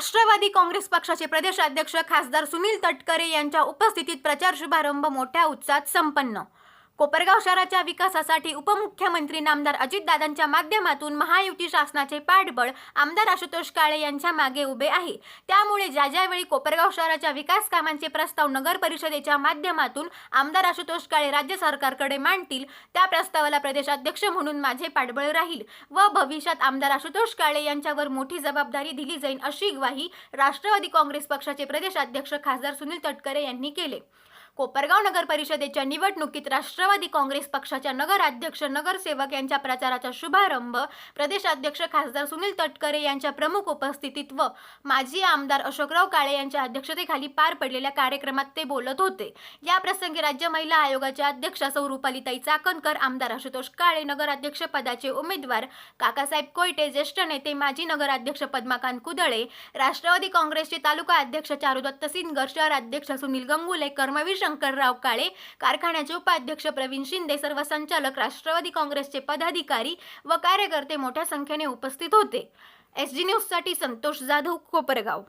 राष्ट्रवादी काँग्रेस पक्षाचे प्रदेशाध्यक्ष खासदार सुनील तटकरे यांच्या उपस्थितीत प्रचार शुभारंभ मोठ्या उत्साहात संपन्न. कोपरगाव शहराच्या विकासासाठी उपमुख्यमंत्री नामदार अजितदादांच्या माध्यमातून महायुती शासनाचे पाठबळ आमदार आशुतोष काळे यांच्या मागे उभे आहे. त्यामुळे ज्या ज्यावेळी कोपरगाव शहराच्या विकास कामांचे प्रस्ताव नगर परिषदेच्या माध्यमातून आमदार आशुतोष काळे राज्य सरकारकडे मांडतील त्या प्रस्तावाला प्रदेशाध्यक्ष म्हणून माझे पाठबळ राहील व भविष्यात आमदार आशुतोष काळे यांच्यावर मोठी जबाबदारी दिली जाईल अशी ग्वाही राष्ट्रवादी काँग्रेस पक्षाचे प्रदेशाध्यक्ष खासदार सुनील तटकरे यांनी केले. कोपरगाव नगर परिषदेच्या निवडणुकीत राष्ट्रवादी काँग्रेस पक्षाच्या नगराध्यक्ष नगरसेवक यांच्या प्रचाराचा शुभारंभ प्रदेशाध्यक्ष खासदार सुनील तटकरे यांच्या प्रमुख उपस्थितीत व माजी आमदार अशोकराव काळे यांच्या अध्यक्षतेखाली पार पडलेल्या कार्यक्रमात ते बोलत होते. या प्रसंगी राज्य महिला आयोगाच्या अध्यक्षा सौ रुपालीताई चाकणकर आमदार आशुतोष काळे नगराध्यक्ष पदाचे उमेदवार काकासाहेब कोयटे ज्येष्ठ नेते माजी नगराध्यक्ष पद्माकांत कुदळे राष्ट्रवादी काँग्रेसचे तालुका अध्यक्ष चारुदत्त सिनगर शहर अध्यक्ष सुनील गंगुले कर्मवीर शंकरराव काळे कारखान्याचे उपाध्यक्ष प्रवीण शिंदे सर्व संचालक राष्ट्रवादी काँग्रेसचे पदाधिकारी व कार्यकर्ते मोठ्या संख्येने उपस्थित होते. एस जी न्यूजसाठी संतोष जाधव कोपरगाव.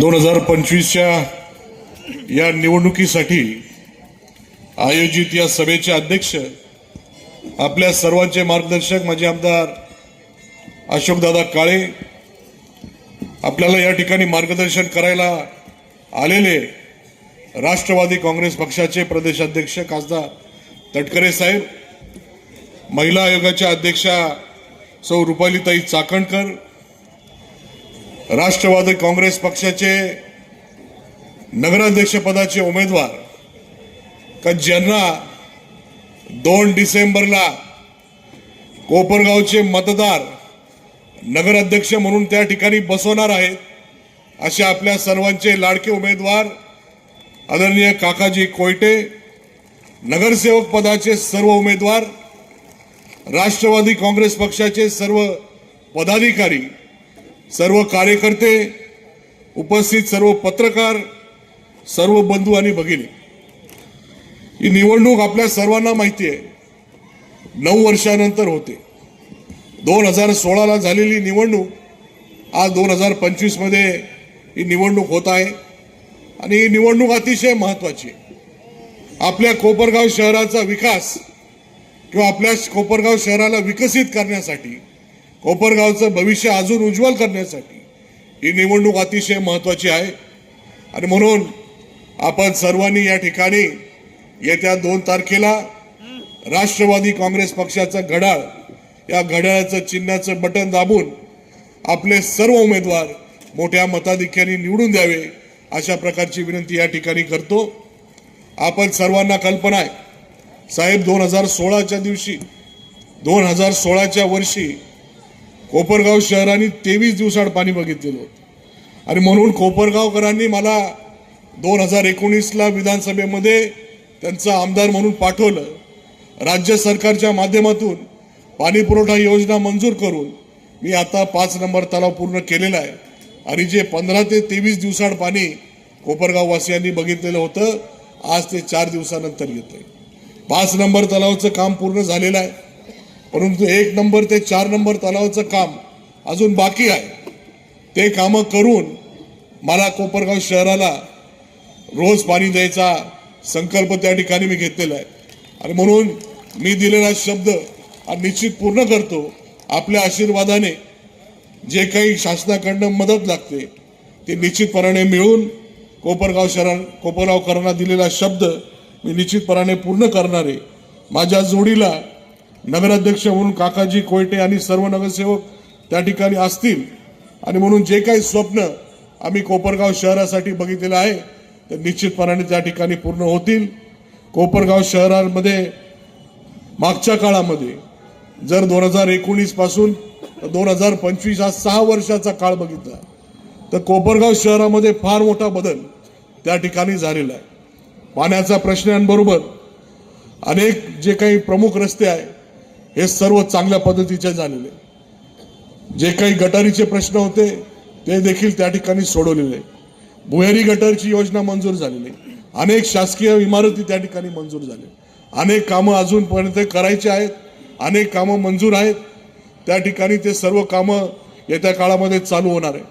दोन हजार पंचवीसच्या या निवडणुकीसाठी आयोजित या सभेचे अध्यक्ष आपल्या सर्वांचे मार्गदर्शक माझे आमदार अशोकदादा काळे आपल्याला या ठिकाणी मार्गदर्शन करायला आलेले राष्ट्रवादी काँग्रेस पक्षाचे प्रदेशाध्यक्ष खासदार तटकरे साहेब महिला आयोगाच्या अध्यक्षा सौ रुपालीताई चाकणकर राष्ट्रवादी काँग्रेस पक्षाचे नगराध्यक्षपदाचे उमेदवार का ज्यांना दोन डिसेंबरला कोपरगावचे मतदार नगराध्यक्ष म्हणून त्या ठिकाणी बसवणार आहेत असे आपल्या सर्वांचे लाडके उमेदवार आदरणीय काकाजी कोयटे नगरसेवक पदाचे सर्व उमेदवार राष्ट्रवादी काँग्रेस पक्षाचे सर्व पदाधिकारी सर्व कार्यकर्ते उपस्थित सर्व पत्रकार सर्व बंधू आणि भगिनी ही निवडणूक आपल्या सर्वांना माहिती आहे. नऊ वर्षानंतर होते. दोन हजार सोळाला झालेली निवडणूक आज दोन हजार पंचवीसमध्ये ही निवडणूक होत आहे. आणि ही निवडणूक अतिशय महत्वाची आहे. आपल्या कोपरगाव शहराचा विकास किंवा आपल्या कोपरगाव शहराला विकसित करण्यासाठी कोपरगावचं भविष्य अजून उज्ज्वल करण्यासाठी ही निवडणूक अतिशय महत्वाची आहे. आणि म्हणून आपण सर्वांनी या ठिकाणी येत्या दोन तारखेला राष्ट्रवादी काँग्रेस पक्षाचा घड्याळ या घड्याळाचं चिन्हाचं बटन दाबून आपले सर्व उमेदवार मोठ्या मताधिक्याने निवडून द्यावे. अशा प्रकारची विनंती या ठिकाणी करतो. आपण सर्वांना कल्पना आहे. साहेब दोन हजार सोळाच्या दिवशी दोन हजार सोळाच्या वर्षी कोपरगाव शहराने तेवीस दिवसाआड पाणी बघितलेलं होतं. आणि म्हणून कोपरगावकरांनी मला दोन हजार एकोणीसला विधानसभेमध्ये त्यांचं आमदार म्हणून पाठवलं. राज्य सरकारच्या माध्यमातून पाणीपुरवठा योजना मंजूर करून मी आता पाच नंबर तलाव पूर्ण केलेला आहे. आणि जे पंधरा ते तेवीस दिवसाड पाणी कोपरगाव वासियांनी बघितलेलं होतं आज ते चार दिवसानंतर येतंय. पाच नंबर तलावाचं काम पूर्ण झालेलं आहे परंतु एक नंबर ते चार नंबर तलावाचं काम अजून बाकी आहे. ते कामं करून मला कोपरगाव शहराला रोज पाणी द्यायचा संकल्प त्या ठिकाणी मी घेतलेला आहे. आणि म्हणून मी दिलेला शब्द हा निश्चित पूर्ण करतो. आपल्या आशीर्वादाने जे काही शासनाकडनं मदत लागते ते निश्चितपणाने मिळून कोपरगाव शहरा कोपरगावकरांना दिलेला शब्द मी निश्चितपणाने पूर्ण करणारे. माझ्या जोडीला नगराध्यक्ष म्हणून काकाजी कोयटे आणि सर्व नगरसेवक त्या ठिकाणी असतील. आणि म्हणून जे काही स्वप्न आम्ही कोपरगाव शहरासाठी बघितलेलं आहे ते निश्चितपणाने त्या ठिकाणी पूर्ण होतील. कोपरगाव शहरामध्ये मागच्या काळामध्ये जर दोन हजार एकोणीसपासून दोन हजार पंचवीस हा सहा वर्षाचा काळ बघितला. तर कोपरगाव शहरामध्ये फार मोठा बदल त्या ठिकाणी झालेला आहे. पाण्याचा प्रश्नांबरोबर अनेक जे काही प्रमुख रस्ते आहे हे सर्व चांगल्या पद्धतीचे झालेले. जे काही गटारीचे प्रश्न होते ते देखील त्या ठिकाणी सोडवलेले भुयारी गटारची योजना मंजूर झालेली अनेक शासकीय इमारती त्या ठिकाणी मंजूर झाल्या अनेक कामं अजूनपर्यंत करायची आहेत. अनेक कामं मंजूर आहेत. त्या ठिकाणी ते सर्व कामं येत्या काळामध्ये चालू होणार आहे.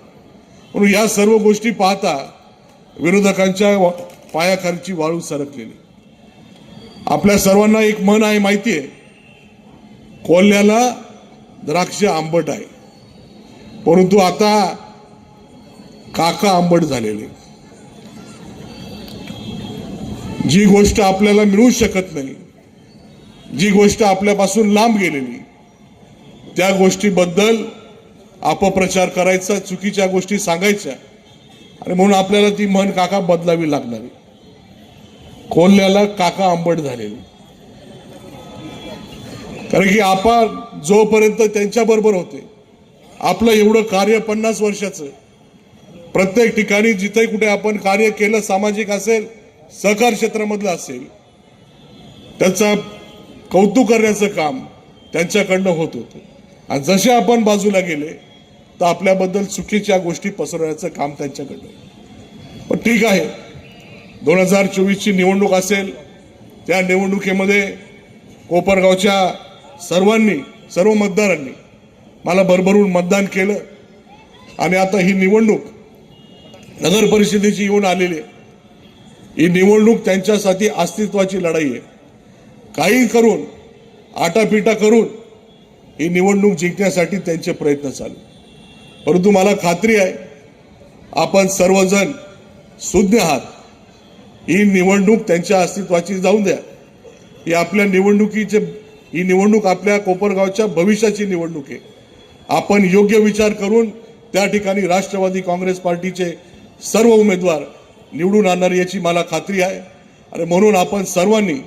म्हणून या सर्व गोष्टी पाहता विरोधकांच्या पायाखालची वाळू सरकलेली. आपल्या सर्वांना एक मन आहे माहिती आहे. कोल्ह्याला द्राक्ष आंबट आहे. परंतु आता काका आंबट झालेले. जी गोष्ट आपल्याला मिळू शकत नाही जी गोष्ट आपल्यापासून लांब गेलेली त्या गोष्टीबद्दल अपप्रचार करायचा चुकीच्या गोष्टी सांगायच्या. आणि म्हणून आपल्याला ती म्हण काका बदलावी लागणार. कोल्ह्याला काका आंबट झालेली. कारण की आपण जोपर्यंत त्यांच्या बरोबर होते आपलं एवढं कार्य पन्नास वर्षाचं. प्रत्येक ठिकाणी जिथे कुठे आपण कार्य केलं सामाजिक असेल सहकार क्षेत्रामधलं असेल त्याचा कौतुक करण्याचं काम त्यांच्याकडनं होत होतं. आणि जसे आपण बाजूला गेले तर आपल्याबद्दल चुकीच्या गोष्टी पसरवण्याचं काम त्यांच्याकडं पण ठीक आहे. दोन हजार चोवीसची निवडणूक असेल त्या निवडणुकीमध्ये कोपरगावच्या सर्वांनी सर्व मतदारांनी मला भरभरून मतदान केलं. आणि आता ही निवडणूक नगर परिषदेची येऊन आलेली आहे. ही निवडणूक त्यांच्यासाठी अस्तित्वाची लढाई आहे. काही करून आटापिटा करून ही निवडणूक जिंकण्यासाठी त्यांचे प्रयत्न चालू. परंतु मला खात्री आहे आपण सर्वजण सुज्ञ आहात. ही निवडणूक त्यांच्या अस्तित्वाची जाऊन द्या. ही आपल्या निवडणुकीचे ही निवडणूक आपल्या कोपरगावच्या भविष्याची निवडणूक आहे. आपण योग्य विचार करून त्या ठिकाणी राष्ट्रवादी काँग्रेस पार्टीचे सर्व उमेदवार निवडून आणणार याची मला खात्री आहे. आणि म्हणून आपण सर्वांनी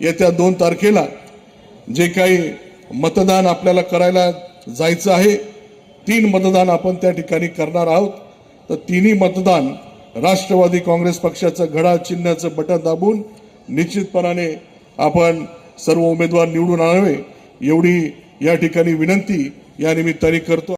येत्या दोन तारखेला जे काही मतदान आपल्याला करायला जायचं आहे. तीन मतदान आपण त्या ठिकाणी करणार आहोत. तर तिन्ही मतदान राष्ट्रवादी काँग्रेस पक्षाचं घडा चिन्हाचं बटन दाबून निश्चितपणाने आपण सर्व उमेदवार निवडून आणावे. एवढी या ठिकाणी विनंती. या निमित्ताने करतो.